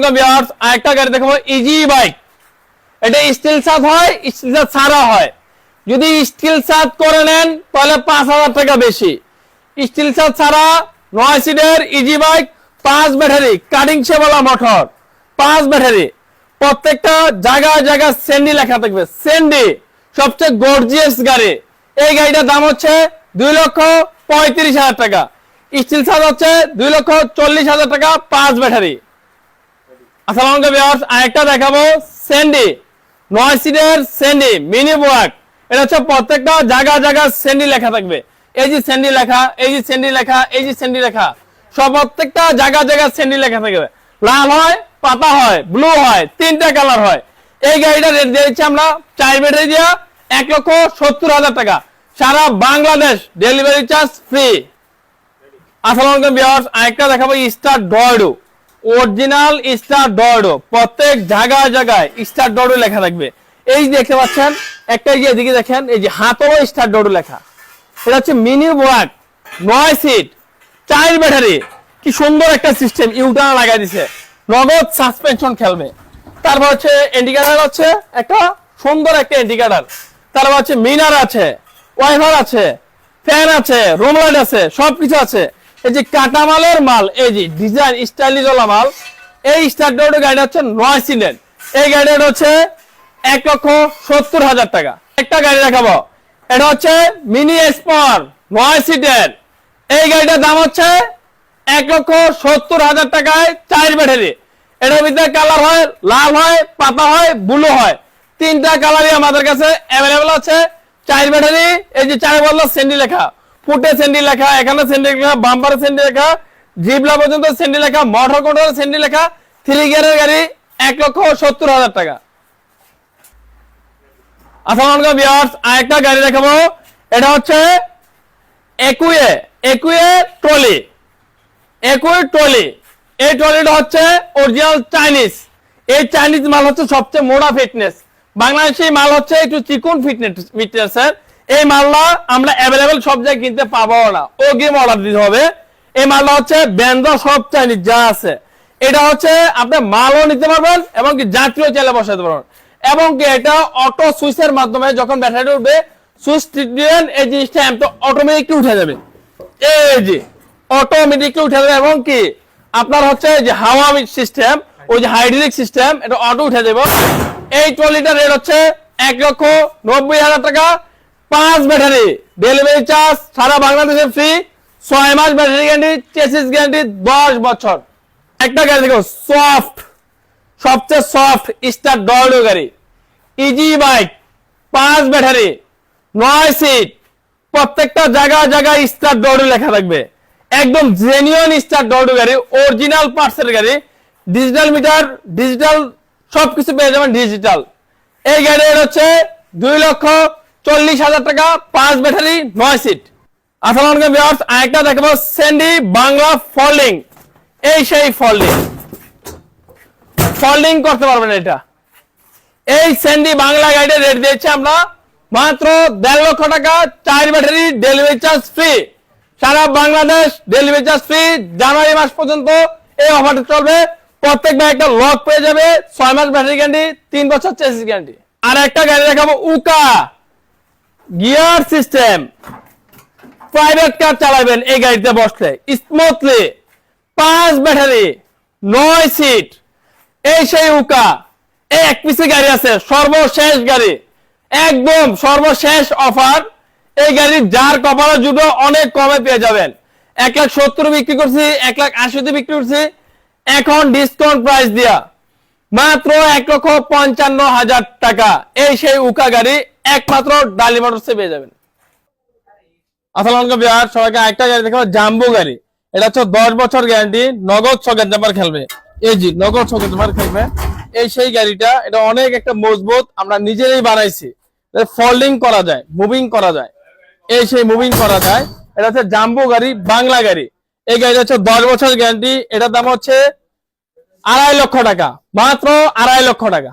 আলাইকুম ভিউয়ার্স আরেকটা গাড়ি দেখাবো ইজি বাইক এটা স্টিল সাত হয় স্টিল সাত ছাড়া হয়। যদি স্টিল সাত করে নেন, তাহলে পাঁচ হাজার টাকা বেশি। স্টিল সাত ছাড়া, নয় সিটের ইজি বাইক পাঁচ ব্যাটারি কাটিং সেবলা মোটর পাঁচ ব্যাটারি প্রত্যেকটা জায়গায় জায়গায় সেন্ডি লেখা থাকবে সেন্ডি সবচেয়ে গর্জিয়াস গাড়ি। এই গাড়িটার দাম হচ্ছে দুই লক্ষ পঁয়ত্রিশ হাজার টাকা। স্টিল সাত হচ্ছে দুই লক্ষ চল্লিশ হাজার টাকা, পাঁচ ব্যাটারি আসসালামু আলাইকুম ভিউয়ার্স আরেকটা দেখাবো স্যান্ডি নয় সিটের স্যান্ডি মিনি ওয়ার্ক এটা হচ্ছে প্রত্যেকটা জায়গা জায়গা স্যান্ডি লেখা থাকবে। এই যে স্যান্ডি লেখা, এই যে স্যান্ডি লেখা, এই যে স্যান্ডি লেখা, সব প্রত্যেকটা জায়গা জায়গা স্যান্ডি লেখা থাকবে। লাল হয়, পাতা হয় ব্লু হয়, তিনটা কালার হয়। এই গাড়িটা রেট দিয়েছি আমরা চার ব্যাটারি দিয়া এক লক্ষ সত্তর হাজার টাকা। সারা বাংলাদেশ ডেলিভারি চার্জ ফ্রি আসসালামু আলাইকুম ভিউয়ার্স, আরেকটা দেখাবো স্টার ডয়ডো অরিজিনাল স্টার ডয়ডো প্রত্যেক জায়গায় জায়গায় স্টার ডয়ডো লেখা থাকবে। এই দেখতে পাচ্ছেন, একটা এই যে এদিকে দেখেন, এই যে হাতও স্টার ডয়ডো লেখা। এটা হচ্ছে মিনি ওয়াক নয় সিট, চার ব্যাটারি। কি সুন্দর একটা সিস্টেম ইউটার্ন লাগাই দিছে। নগদ সাসপেনশন খেলবে। তারপর হচ্ছে ইন্ডিকেটার হচ্ছে একটা সুন্দর একটা ইন্ডিকেটার তারপর হচ্ছে মিনার আছে ওয়াইফার আছে, ফ্যান আছে, রুম লাইট আছে, সবকিছু আছে। এই যে কাটামালের মাল, এই যে ডিজাইন স্টাইলিশ ওলা মাল, এই স্টার গাড়িটা হচ্ছে নয় সিলেন এই গাড়িটা হচ্ছে এক লক্ষ সত্তর হাজার টাকা। একটা গাড়ি দেখাবো। এটা হচ্ছে মিনি স্পর নয় সিটের এই গাড়িটার দাম হচ্ছে এক লক্ষ সত্তর হাজার টাকায় চার ব্যাটারি। এটার ভিতরে কালার হয়, লাল হয়, পাতা হয় ব্লু হয়। তিনটা কালারই আমাদের কাছে অ্যাভেলেবল আছে। চার ব্যাটারি, এই যে চার বলল সেন্ডি লেখা। ফুটে সেন্ডি লেখা, এখানে সেন্ডি লেখা, বাম্পারে সেন্ডি লেখা জিবলা পর্যন্ত সেন্ডি লেখা মোটর কন্ট্রোল সেন্ডি লেখা থ্রি গিয়ারের গাড়ি এক লক্ষ সত্তর হাজার টাকা। আলাইকুম গাড়ি দেখাবো। এটা হচ্ছে একুয়ে একুয়ে ট্রলি একুয়ে ট্রলি। এই ট্রলিটা হচ্ছে অরিজিনাল চাইনিজ এই চাইনিজ মাল হচ্ছে সবচেয়ে মোড়া ফিটনেস বাংলাদেশি মাল হচ্ছে একটু চিকুন ফিটনেস ফিটনেস এই মালটা আমরা অ্যাভেলেবেল সব জায়গায় কিনতে পাবো না। ও গেম অর্ডার দিতে হবে। এই মালটা হচ্ছে ব্যান্ডা সব চাইনিজ যা আছে। এটা হচ্ছে আপনি মালও নিতে পারবেন এবং কি যাত্রীও চাইলে বসাতে পারবেন। এবং কি এটা অটো সুইচের মাধ্যমে যখন ব্যাটারি উঠবে সুইচ দিবেন এই জিনিসটা অটোমেটিকলি উঠে যাবে। এই যে অটোমেটিকলি উঠে যাবে এবং কি আপনার হচ্ছে যে হাওয়া সিস্টেম ওই যে হাইড্রোলিক সিস্টেম এটা অটো উঠে যাবে। এই ট্রলিটার রেট হচ্ছে এক লক্ষ নব্বই হাজার টাকা। পাঁচ ব্যাটারি। ডেলিভারি চার্জ সারা বাংলাদেশে ফ্রি ছয় মাস ব্যাটারি গ্যারান্টি চেসিস গ্যারান্টি দশ বছর। একটা গাড়ি দেখো সফট সবচেয়ে সফট স্টার ডর্ডো গাড়ি। ইজি বাইক পাঁচ ব্যাটারি, নয় সিট প্রত্যেকটা জায়গা জায়গায় স্টার ডর্ডো লেখা থাকবে। একদম জেনুইন স্টার ডর্ডো গাড়ি অরিজিনাল পার্টসের গাড়ি। ডিজিটাল মিটার ডিজিটাল সবকিছু পেয়ে যাবেন ডিজিটাল এই গাড়ির হচ্ছে দুই লক্ষ চল্লিশ হাজার টাকা, পাঁচ ব্যাটারি, নয় সিট আসসালামু আলাইকুম আরেকটা দেখাবো স্যান্ডি বাংলা ফোল্ডিং এই সেই ফোল্ডিং ফোল্ডিং করতে পারবেন এটা। এই স্যান্ডি বাংলা গাড়ির রেট দিয়েছি আমরা মাত্র দেড় লক্ষ টাকা, চার ব্যাটারি ডেলিভারি চার্জ ফ্রি সারা বাংলাদেশ ডেলিভারি চার্জ ফ্রি জানুয়ারি মাস পর্যন্ত এই অফারটা চলবে। প্রত্যেক ভাই একটা লক পেয়ে যাবে। ছয় মাস ব্যাটারি গ্যারান্টি তিন বছর চেসিস গ্যারান্টি আর একটা গাড়ি দেখাবো উকা গিয়ার সিস্টেম। প্রাইভেট কার চালাবেন এই গাড়িতে বসলে। স্মুথলি পাঁচ ব্যাটারি, নয় সিট এই সেই উকা এই এক পিসি গাড়ি আছে, সর্বশেষ গাড়ি। একদম সর্বশেষ অফার এই গাড়ি যার কপালে জুটো অনেক কমে পেয়ে যাবেন। এক লাখ সত্তর বিক্রি করছি, এক লাখ আশিতে বিক্রি করছি। এখন ডিসকাউন্ট প্রাইস দিয়া। মাত্র এক লক্ষ পঞ্চান্ন হাজার টাকা। এই সেই উকা গাড়ি একমাত্র ডালি মোটরসে পেয়ে যাবেন। আসসালামু বিহার সবাইকে একটা গাড়ি দেখাবো, জাম্বো গাড়ি। এটা হচ্ছে দশ বছর গ্যারান্টি, নগদ সকেট জাম্পার খেলবে। এই জি নগদ সকেট জাম্পার খেলবে। এই সেই গাড়িটা, এটা অনেক একটা মজবুত, আমরা নিজেরাই বানাইছি। ফোল্ডিং করা যায় মুভিং করা যায়। এই সেই মুভিং করা যায়। এটা হচ্ছে জাম্বো গাড়ি, বাংলা গাড়ি। এই গাড়িটা হচ্ছে দশ বছর গ্যারান্টি, এটার দাম হচ্ছে আড়াই লক্ষ টাকা, মাত্র আড়াই লক্ষ টাকা।